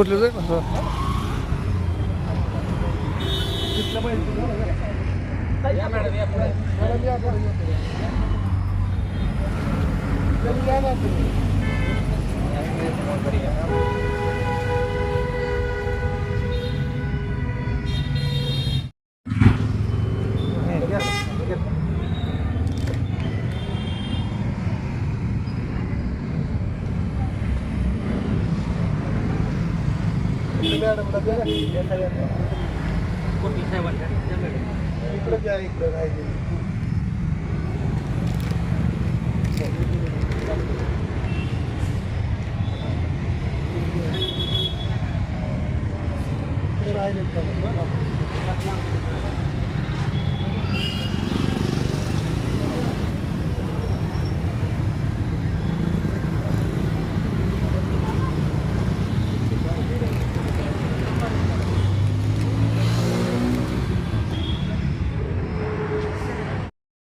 बोलणं झालं का हा? ज्यूसवाले, या जाईल असं राहिले इकडे राहिले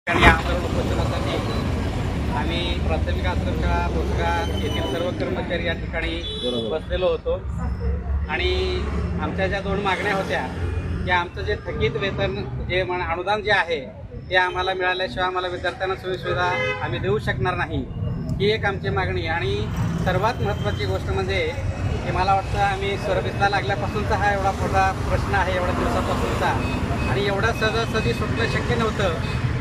आणि या आंदोलन उपोषणासाठी आम्ही प्राथमिक आश्रमशाळा भोसगा येथील सर्व कर्मचारी या ठिकाणी बसलेलो होतो. आणि आमच्या ज्या दोन मागण्या होत्या त्या आमचं जे थकीत वेतन जे म्हण अनुदान जे आहे ते आम्हाला मिळाल्याशिवाय आम्हाला विद्यार्थ्यांना सोयीसुविधा आम्ही देऊ शकणार नाही ही एक आमची मागणी आणि सर्वात महत्त्वाची गोष्ट म्हणजे की मला वाटतं आम्ही सर्व्हिसला लागल्यापासूनचा हा एवढा मोठा प्रश्न आहे एवढ्या दिवसापासूनचा. आणि एवढा सहजासहजी सुटणं शक्य नव्हतं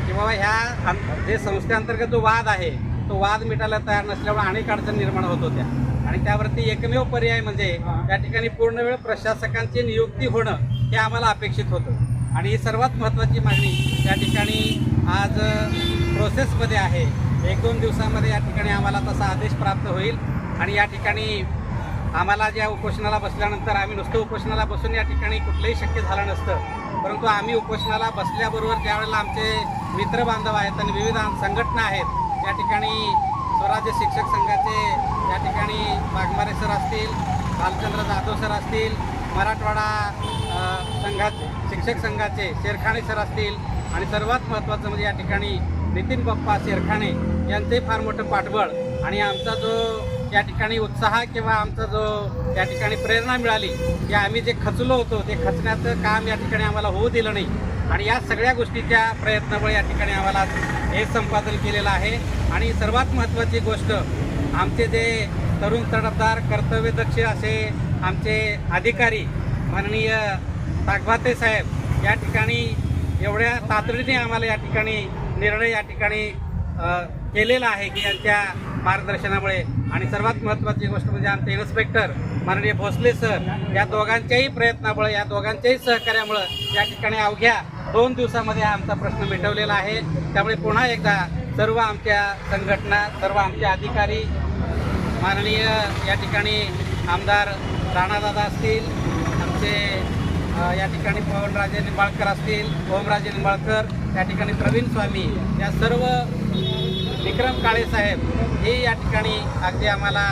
की बाबा ह्या जे संस्थेअंतर्गत जो वाद आहे तो वाद मिटायला तयार नसल्यामुळे अनेक अडचणी निर्माण होत होत्या. आणि त्यावरती एकमेव पर्याय म्हणजे त्या ठिकाणी पूर्ण वेळ प्रशासकांची नियुक्ती होणं हे आम्हाला अपेक्षित होतं. आणि ही सर्वात महत्त्वाची मागणी त्या ठिकाणी आज प्रोसेसमध्ये आहे. एक दोन दिवसामध्ये या ठिकाणी आम्हाला तसा आदेश प्राप्त होईल. आणि या ठिकाणी आम्हाला ज्या उपोषणाला बसल्यानंतर आम्ही नुसतं उपोषणाला बसून या ठिकाणी कुठलंही शक्य झालं नसतं. परंतु आम्ही उपोषणाला बसल्याबरोबर ज्यावेळेला आमचे मित्र बांधव आहेत आणि विविध संघटना आहेत या ठिकाणी स्वराज्य शिक्षक संघाचे या ठिकाणी वाघमारे सर असतील भालचंद्र जाधव सर असतील मराठवाडा संघाचे शिक्षक संघाचे शेरखाणे सर असतील आणि सर्वात महत्त्वाचं म्हणजे या ठिकाणी नितीन बाप्पा शेरखाणे यांचे फार मोठं पाठबळ आणि आमचा जो या ठिकाणी उत्साह किंवा आमचा जो या ठिकाणी प्रेरणा मिळाली की आम्ही जे खचलो होतो ते खचण्याचं काम या ठिकाणी आम्हाला होऊ दिलं नाही. आणि या सगळ्या गोष्टीच्या प्रयत्नामुळे या ठिकाणी आम्हाला हे संपादन केलेलं आहे. आणि सर्वात महत्त्वाची गोष्ट आमचे जे तरुण तडफदार कर्तव्यदक्ष असे आमचे अधिकारी माननीय ताकभाते साहेब या ठिकाणी एवढ्या तातडीने आम्हाला या ठिकाणी निर्णय या ठिकाणी केलेला आहे की यांच्या मार्गदर्शनामुळे. आणि सर्वात महत्त्वाची गोष्ट म्हणजे आमचे इन्स्पेक्टर माननीय भोसले सर या दोघांच्याही प्रयत्नामुळे या दोघांच्याही सहकार्यामुळं या ठिकाणी अवघ्या दोन दिवसामध्ये हा आमचा प्रश्न मिटवलेला आहे. त्यामुळे पुन्हा एकदा सर्व आमच्या संघटना सर्व आमचे अधिकारी माननीय या ठिकाणी आमदार राणादादा असतील आमचे या ठिकाणी पवनराजे निंबाळकर असतील ओमराजे निंबाळकर या ठिकाणी प्रवीण स्वामी या सर्व विक्रम काळे साहेब हे या ठिकाणी अगदी आम्हाला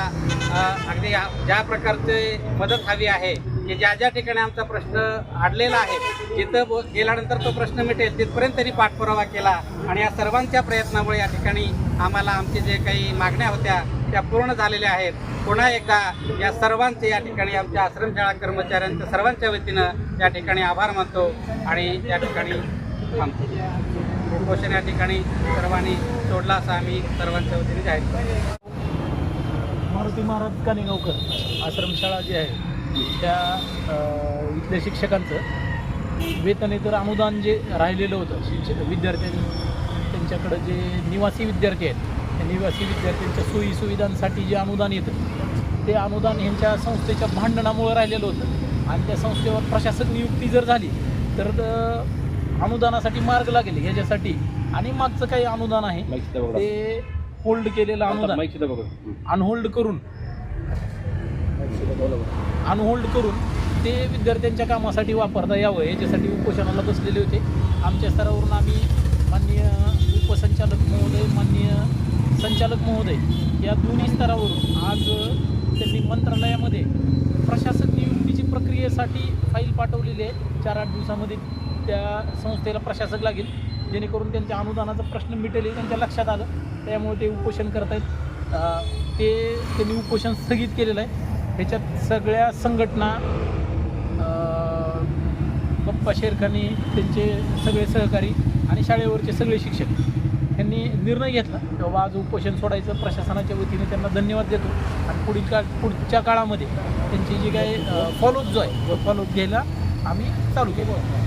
अगदी ज्या प्रकारचे मदत हवी आहे की ज्या ज्या ठिकाणी आमचा प्रश्न अडलेला आहे जिथं बो- गेल्यानंतर तो प्रश्न मिटेल तिथपर्यंत त्यांनी पाठपुरावा केला आणि या सर्वांच्या प्रयत्नामुळे या ठिकाणी आम्हाला आमचे जे काही मागण्या होत्या त्या पूर्ण झालेल्या आहेत. पुन्हा एकदा या सर्वांचे या ठिकाणी आमच्या आश्रमशाळा कर्मचाऱ्यांच्या सर्वांच्या वतीनं या ठिकाणी आभार मानतो आणि या ठिकाणी थांबतो. उपोषण या ठिकाणी सर्वांनी सोडला असा आम्ही सर्वांच्या वतीने जाहीर करतो. मारुती महाराज कानेगावकर आश्रमशाळा जी आहे त्या इथल्या शिक्षकांचं वेतन इतर अनुदान जे राहिलेलं होतं शिक्षक विद्यार्थ्यांनी त्यांच्याकडं जे निवासी विद्यार्थी आहेत त्या निवासी विद्यार्थ्यांच्या सोयी सुविधांसाठी जे अनुदान येतं ते अनुदान ह्यांच्या संस्थेच्या भांडणामुळं राहिलेलं होतं. आणि त्या संस्थेवर प्रशासक नियुक्ती जर झाली तर अनुदानासाठी मार्ग लागेल ह्याच्यासाठी. आणि मागचं काही अनुदान आहे. ते होल्ड केलेलं अनुदान. अनहोल्ड करून. अनहोल्ड करून ते विद्यार्थ्यांच्या कामासाठी वापरता यावं. याच्यासाठी उपोषणाला बसलेले होते. आमच्या स्तरावरून आम्ही माननीय उपसंचालक महोदय माननीय संचालक महोदय या दोन्ही स्तरावरून आज त्यांनी मंत्रालयामध्ये प्रशासक नियुक्तीची प्रक्रियेसाठी फाईल पाठवलेली आहे. चार आठ दिवसामध्ये त्या संस्थेला प्रशासक लागेल. जेणेकरून त्यांच्या अनुदानाचा प्रश्न मिटेल हे त्यांच्या लक्षात आलं. त्यामुळे ते उपोषण करत आहेत ते त्यांनी उपोषण स्थगित केलेलं आहे. ह्याच्यात सगळ्या संघटना पप्पा बप्पा शेरखानी त्यांचे सगळे सहकारी आणि शाळेवरचे सगळे शिक्षक यांनी निर्णय घेतला. की बाबा आज उपोषण सोडायचं प्रशासनाच्या वतीने त्यांना धन्यवाद देतो. आणि पुढील काळ पुढच्या काळामध्ये त्यांची जी काही फॉलोअप जो आहे फॉलोअप घ्यायला आम्ही चालू केलं.